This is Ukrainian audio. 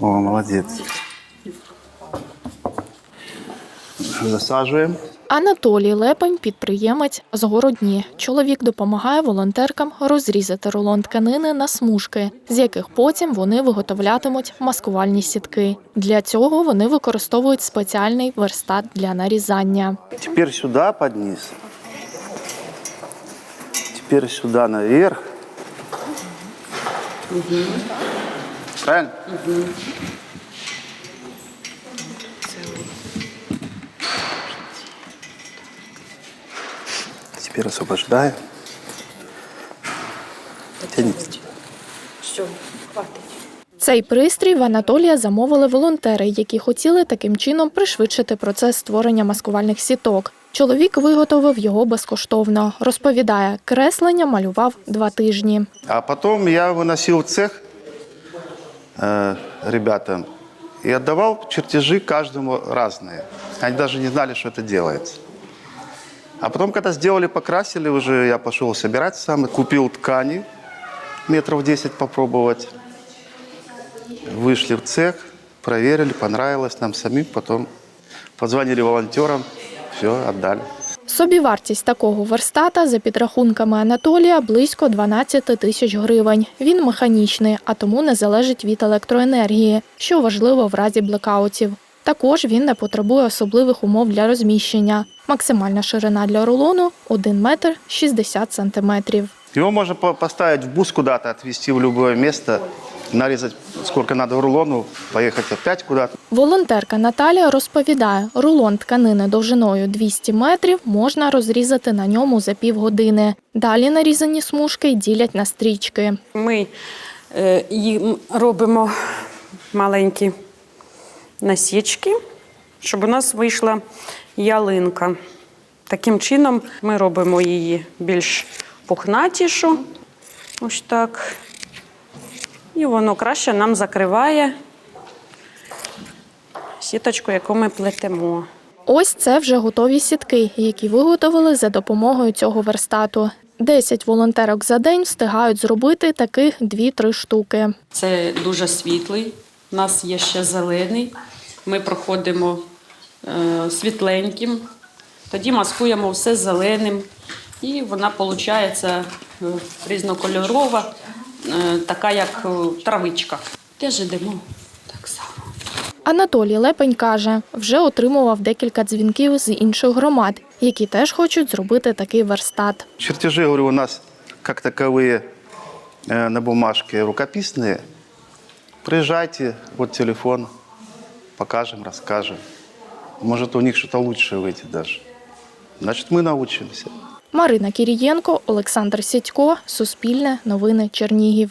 О, молодец. Засаживаем. Анатолій Лепень, підприємець з Городні. Чоловік допомагає волонтеркам розрізати рулон тканини на смужки, з яких потім вони виготовлятимуть маскувальні сітки. Для цього вони використовують спеціальний верстат для нарізання. Теперь сюда под низ. Теперь сюда наверх. Правильно? Теперь освобождаем. Тяните. Цей пристрій в Анатолія замовили волонтери, які хотіли таким чином пришвидшити процес створення маскувальних сіток. Чоловік виготовив його безкоштовно. Розповідає, креслення малював два тижні. А потом я выносил в цех э, ребятам и отдавал чертежи каждому разные. Они даже не знали, что это делается. А потом, когда сделали, покрасили, уже я пошел собирать сам, купил ткани метров 10 попробовать. Вышли в цех, проверили, понравилось нам самим, потом позвонили волонтерам, все, отдали. Собівартість такого верстата, за підрахунками Анатолія, близько 12 тисяч гривень. Він механічний, а тому не залежить від електроенергії, що важливо в разі блекаутів. Також він не потребує особливих умов для розміщення. Максимальна ширина для рулону 1 метр 60 сантиметрів. Его можно по- поставить в бус куда-то, отвезти в любое место, нарезать сколько надо рулону, поехать опять куда-то. Волонтерка Наталія розповідає, рулон тканини довжиною 200 метрів можна розрізати на ньому за півгодини. Далі нарізані смужки ділять на стрічки. Ми е, їм робимо маленькі насічки, щоб у нас вийшла ялинка. Таким чином ми робимо її більш пухнатішу. Ось так. І воно краще нам закриває сіточку, яку ми плетемо. Ось це вже готові сітки, які виготовили за допомогою цього верстату. Десять волонтерок за день встигають зробити таких 2-3 штуки. Це дуже світлий. У нас є ще зелений. Ми проходимо е, світленьким, тоді маскуємо все зеленим. І вона виходить різнокольорова, е, така як е, травичка. Теж йдемо так само. Анатолій Лепень каже, вже отримував декілька дзвінків з інших громад, які теж хочуть зробити такий верстат. Чертежи, говорю, у нас как таковые э, на бумажке рукописные. Приезжайте, вот телефон, покажем, расскажем. Может, у них что-то лучшее выйдет даже. Значит, мы научимся. Марина Кірієнко, Олександр Сідько, Суспільне, Новини Чернігів.